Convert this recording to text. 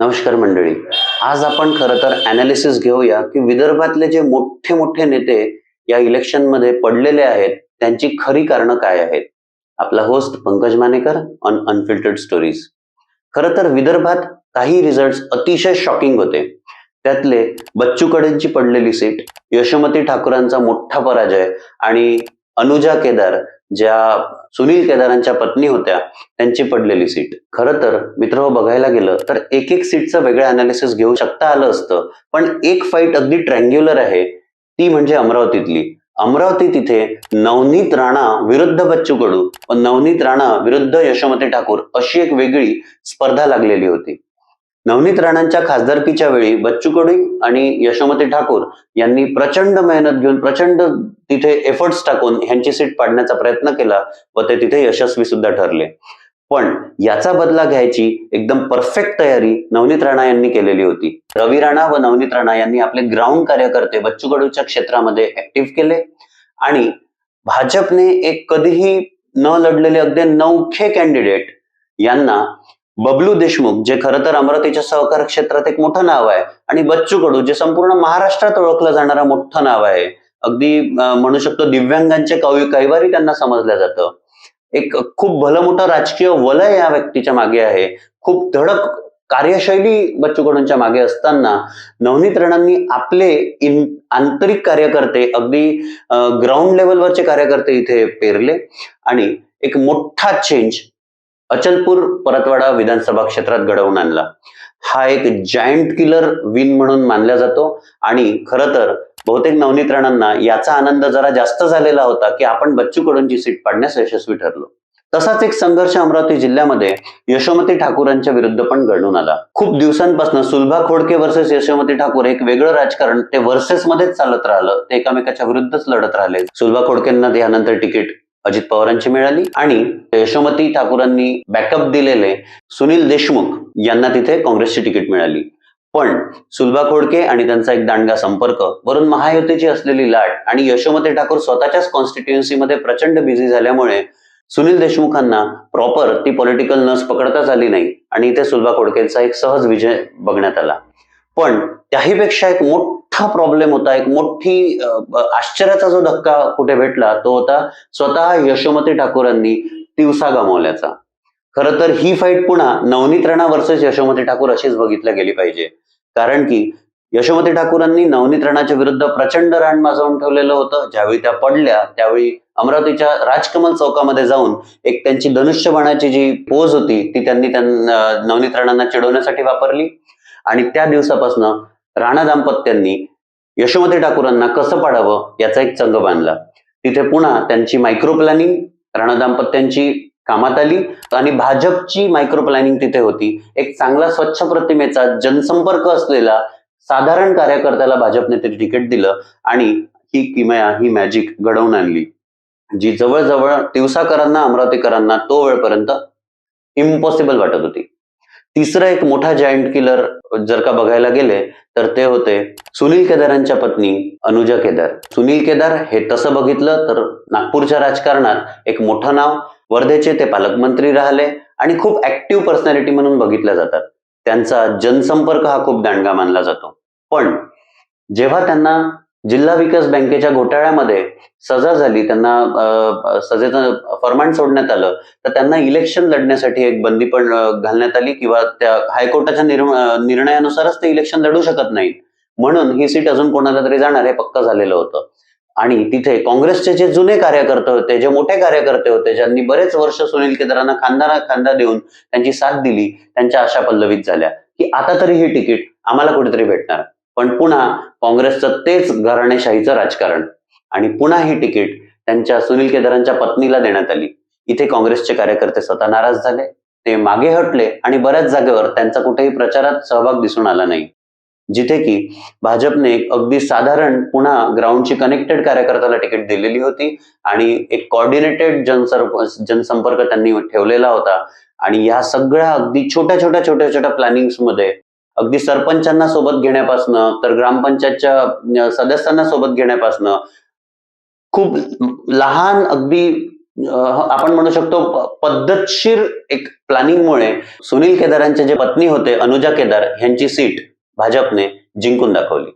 नमस्कार मंडळी. आज आपण खरं तर अनालिसिस घेऊया की विदर्भातले जे मोठे मोठे नेते या इलेक्शनमध्ये पडलेले आहेत त्यांची खरी कारणं काय आहेत? आपला host Pankaj Manekar on unfiltered stories खरं तर विदर्भात काही रिझल्ट अतिशय शॉकिंग होते. त्यातले बच्चू कडूंची पडलेली सीट यशोमती ठाकूरांचा मोठा पराजय आणि अनुजा केदार ज्या सुनील केदारांच्या पत्नी होत्या त्यांची पडलेली सीट. खरं तर मित्र हो, बघायला गेलं तर एक एक सीटचं वेगळं अनालिसिस घेऊ शकता आलं असतं. पण एक फाईट अगदी ट्रँग्युलर आहे ती म्हणजे अमरावतीतली. अमरावती तिथे नवनीत राणा विरुद्ध बच्चू कडू व नवनीत राणा विरुद्ध यशोमती ठाकूर अशी एक वेगळी स्पर्धा लागलेली होती. नवनीत राणांच्या खासदारकीच्या वेळी बच्चू कडू आणि यशोमती ठाकूर यांनी प्रचंड मेहनत घेऊन प्रचंड तिथे एफर्ट्स टाकून ह्यांची सीट पाडण्याचा प्रयत्न केला व ते तिथे यशस्वी सुद्धा ठरले. पण याचा बदला घ्यायची एकदम परफेक्ट तयारी नवनीत राणा यांनी केलेली होती. रवी राणा व नवनीत राणा यांनी आपले ग्राउंड कार्यकर्ते बच्चू कडूच्या क्षेत्रामध्ये ऍक्टिव्ह केले आणि भाजपने एक कधीही न लढलेले अगदी नऊखे कॅन्डिडेट यांना बबलू देशमुख जे खरं तर अमरावतीच्या सहकार क्षेत्रात एक मोठं नाव आहे आणि बच्चू कडू जे संपूर्ण महाराष्ट्रात ओळखलं जाणारं मोठं नाव आहे. अगदी म्हणू शकतो दिव्यांगांचे कवी कैवारी त्यांना समजलं जातं. एक खूप भलं मोठं राजकीय वलय या व्यक्तीच्या मागे आहे. खूप धडक कार्यशैली बच्चू कडूंच्या मागे असताना नवनीत राणांनी आपले इन आंतरिक कार्यकर्ते अगदी ग्राउंड लेवलवरचे कार्यकर्ते इथे पेरले. आणि एक मोठा चेंज अचलपूर परतवाडा विधानसभा क्षेत्रात घडवून आणला. हा एक जायंट किलर विन म्हणून मानला जातो आणि खरं तर बहुतेक नवनीत राणांना याचा आनंद जरा जास्त झालेला होता की आपण बच्चू कडूंची सीट पाडण्यास यशस्वी ठरलो. तसाच एक संघर्ष अमरावती जिल्ह्यामध्ये यशोमती ठाकूरांच्या विरुद्ध पण घडून आला. खूप दिवसांपासून सुलभा खोडके वर्सेस यशोमती ठाकूर एक वेगळं राजकारण ते वर्सेस मध्येच चालत राहिलं. ते एकामेकाच्या विरुद्धच लढत राहिले. सुलभा खोडकेंना यानंतर तिकीट अजित पवारांची मिळाली आणि यशोमती ठाकूरांनी बॅकअप दिलेले सुनील देशमुख यांना तिथे काँग्रेसची तिकीट मिळाली. पण सुलभा खोडके आणि त्यांचा एक दांडगा संपर्क वरून महायुतीची असलेली लाट आणि यशोमती ठाकूर स्वतःच्याच कॉन्स्टिट्युएन्सीमध्ये प्रचंड बिझी झाल्यामुळे सुनील देशमुखांना प्रॉपर ती पॉलिटिकल नस पकडताच आली नाही आणि इथे सुलभा खोडकेचा एक सहज विजय बघण्यात आला. पण त्याहीपेक्षा एक मोठा मोठा प्रॉब्लेम होता. एक मोठी आश्चर्याचा जो धक्का कुठे भेटला तो होता स्वतः यशोमती ठाकूरांनी तिवसा गमावल्याचा. खरं तर ही फाईट पुन्हा नवनीत राणा वर्सेस यशोमती ठाकूर अशीच बघितल्या गेली पाहिजे. कारण की यशोमती ठाकूरांनी नवनीत राणाच्या विरुद्ध प्रचंड रान माजवून ठेवलेलं होतं. ज्यावेळी त्या पडल्या त्यावेळी अमरावतीच्या राजकमल चौकामध्ये जाऊन एक त्यांची धनुष्यबाणाची जी पोज होती ती त्यांनी त्यांना नवनीत राणांना चिडवण्यासाठी वापरली. आणि त्या दिवसापासून राणा दाम्पत्यांनी यशोमती ठाकूरांना कसं पाडावं याचा एक चंग बांधला. तिथे पुन्हा त्यांची मायक्रो प्लॅनिंग राणा दाम्पत्यांची कामात आली आणि भाजपची मायक्रो प्लॅनिंग तिथे होती. एक चांगला स्वच्छ प्रतिमेचा जनसंपर्क असलेला साधारण कार्यकर्त्याला भाजपने तरी तिकीट दिलं आणि ही किमया ही मॅजिक घडवून आणली. जी जवळजवळ तिवसाकरांना अमरावतीकरांना तो वेळपर्यंत इम्पॉसिबल वाटत होती. तिसरं एक मोठा जायंट किलर जर का बघायला गेले तर ते होते सुनील केदारांच्या पत्नी अनुजा केदार. सुनील केदार हे तसं बघितलं तर नागपूरच्या राजकारणात एक मोठं नाव वर्धेचे ते पालकमंत्री राहिले आणि खूप ऍक्टिव्ह पर्सनॅलिटी म्हणून बघितल्या जातात त्यांचा जनसंपर्क हा खूप दांडगा मानला जातो. पण जेव्हा त्यांना जिल्हा विकास बँकेच्या घोटाळ्यामध्ये सजा झाली त्यांना सजेचं फरमान सोडण्यात आलं तर त्यांना इलेक्शन लढण्यासाठी एक बंदी पण घालण्यात आली किंवा त्या हायकोर्टाच्या निर्णयानुसारच ते इलेक्शन लढू शकत नाहीत म्हणून ही सीट अजून कोणाला तरी जाणार हे पक्क झालेलं होतं. आणि तिथे काँग्रेसचे जे जुने कार्यकर्ते होते जे मोठे कार्यकर्ते होते ज्यांनी बरेच वर्ष सुनील केदारांना खांदा खांदा देऊन त्यांची साथ दिली त्यांच्या आशा पल्लवित झाल्या की आता तरी ही तिकीट आम्हाला कुठेतरी भेटणार. पण पुन्हा काँग्रेसचं तेच घराणेशाहीचं राजकारण. आणि पुन्हा ही तिकीट त्यांच्या सुनील केदारांच्या पत्नीला देण्यात आली. इथे काँग्रेसचे कार्यकर्ते स्वतः नाराज झाले. ते मागे हटले आणि बऱ्याच जागेवर त्यांचा कुठेही प्रचारात सहभाग दिसून आला नाही. जिथे की भाजपने एक अगदी साधारण पुन्हा ग्राउंडची कनेक्टेड कार्यकर्त्याला तिकीट दिलेली होती आणि एक कॉर्डिनेटेड जनसर जनसंपर्क त्यांनी ठेवलेला होता. आणि या सगळ्या अगदी छोट्या छोट्या छोट्या छोट्या प्लॅनिंग्समध्ये अगदी सरपंचांना सोबत घेण्यापासनं तर ग्रामपंचायतच्या सदस्यांना सोबत घेण्यापासनं खूप लहान अगदी आपण म्हणू शकतो पद्धतशीर एक प्लॅनिंगमुळे सुनील केदारांचे जे पत्नी होते अनुजा केदार यांची सीट भाजपने जिंकून दाखवली.